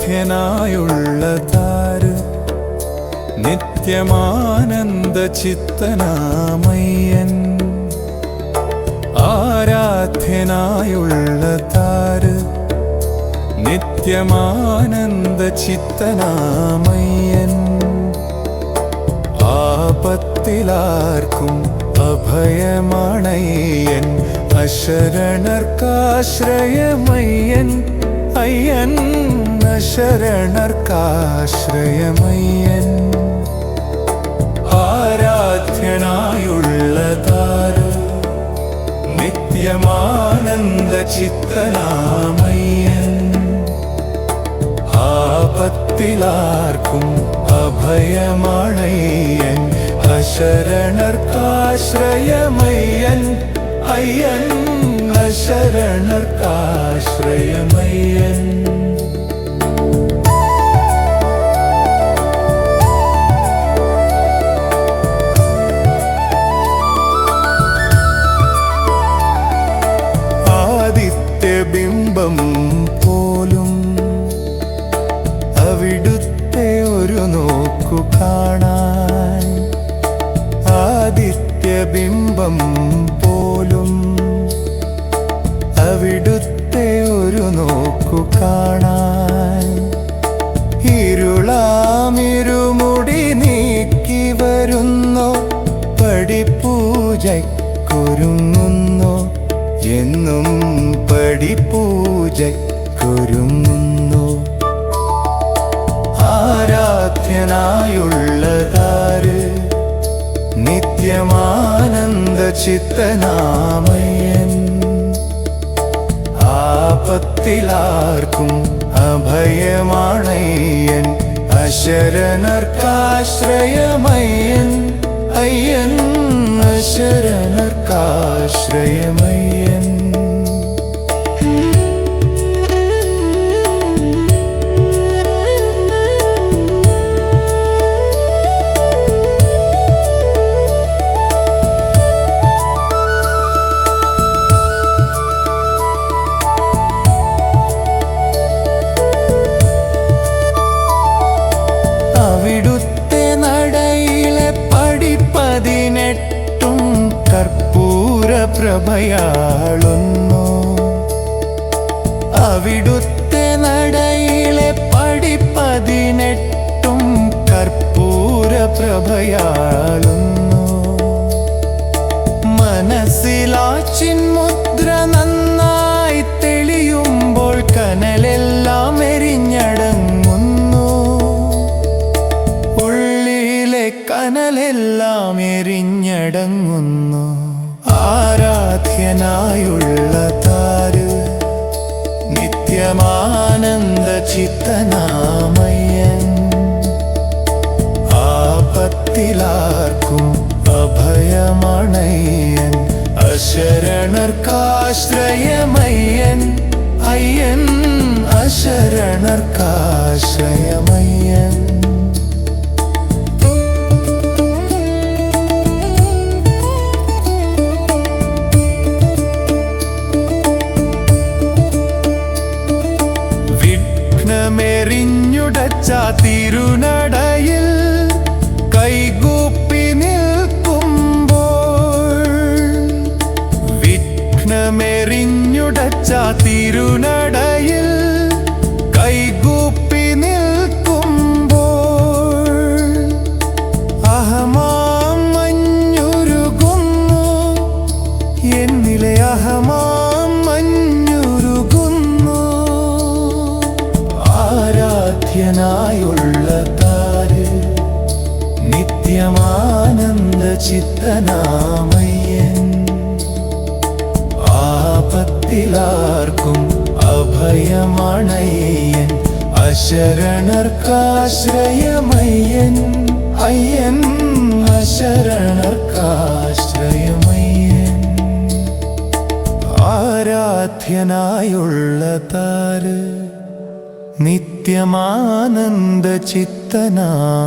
ആരാധ്യനായുള്ള താര് നിത്യമാനന്ദ ചിത്തനാമയ്യൻ. ആരാധ്യനായുള്ള താര് നിത്യമാനന്ദ ചിത്തനാമയ്യൻ. ആപത്തിലാർക്കും അഭയമാണയ്യൻ അശരണർക്കാശ്രയമയ്യൻ. അയ്യൻ ശരണർക്കാശ്രയമയ്യൻ ആരാധ്യനായുള്ള താര നിത്യമാനന്ദ ചിത്തനാമയ്യൻ ആപത്തിലാർക്കും അഭയമാണയ്യൻ. അശരണർക്കാശ്രയമയ്യൻ അയ്യൻ. അശരണർക്കാശ്രയമയ്യൻ ആദിത്യബിംബം പോലും അവിടുത്തെ ഒരു നോക്കു കാണാൻ ആദിത്യബിംബം പോലും അവിടുത്തെ ഒരു നോക്കു കാണാൻ. ഇരുളാമിരുമുടി നീക്കി വരുന്നു. പടിപൂജയ്ക്കൊരുങ്ങുന്നു. എന്നും പടിപൂജയ്ക്കൊരുങ്ങുന്നു. ആരാധ്യനായുള്ള താര് നിത്യമാനന്ദ ചിത്തനാമയൻ ആപത്തിലാർക്കും അഭയമാണയ്യൻ. അശരണർക്കാശ്രയമയ്യൻ അയ്യൻ അശരണർക്കാശ്രയമയ്യൻ കർപ്പൂര പ്രഭയാളുന്നു. അവിടുത്തെ നടയിലെ പടി പതിനെട്ടും കർപ്പൂര പ്രഭയാളുന്നു. മനസ്സിലാച്ചിൻ മുദ്ര നന്നായി തെളിയുമ്പോൾ കനലെല്ലാം എരിഞ്ഞടങ്ങുന്നു. ഉള്ളിലെ കനലെല്ലാം എരിഞ്ഞടങ്ങുന്നു. ആരാധ്യനായുള്ള താര് നിത്യമാനന്ദ ചിത്തനാമയ്യൻ ആപത്തിലാർക്കും അഭയമണയ്യൻ അശരണർക്കാശ്രയമയ്യൻ. അയ്യൻ അശരണർക്കാശ്രയമയ്യൻ. വിഘ്നമെറിഞ്ഞുടച്ച തിരുനടയിൽ കൈകൂപ്പി നിൽക്കുമ്പോൾ വിഘ്നമെറിഞ്ഞുടച്ച തിരുനടയിൽ ആരാധ്യനായുള്ള താര് നിത്യമാനന്ദ ചിത്തനാമയ്യൻ. ആപത്തിലാർക്കും അഭയമാണയ്യൻ അശരണർക്കാശ്രയമയ്യൻ. അയ്യൻ അശരണർക്കാശ്രയമയ്യൻ. ആരാധ്യനായുള്ള താര് നിത്യമാനന്ദ ചിത്തനാമയ്യൻ.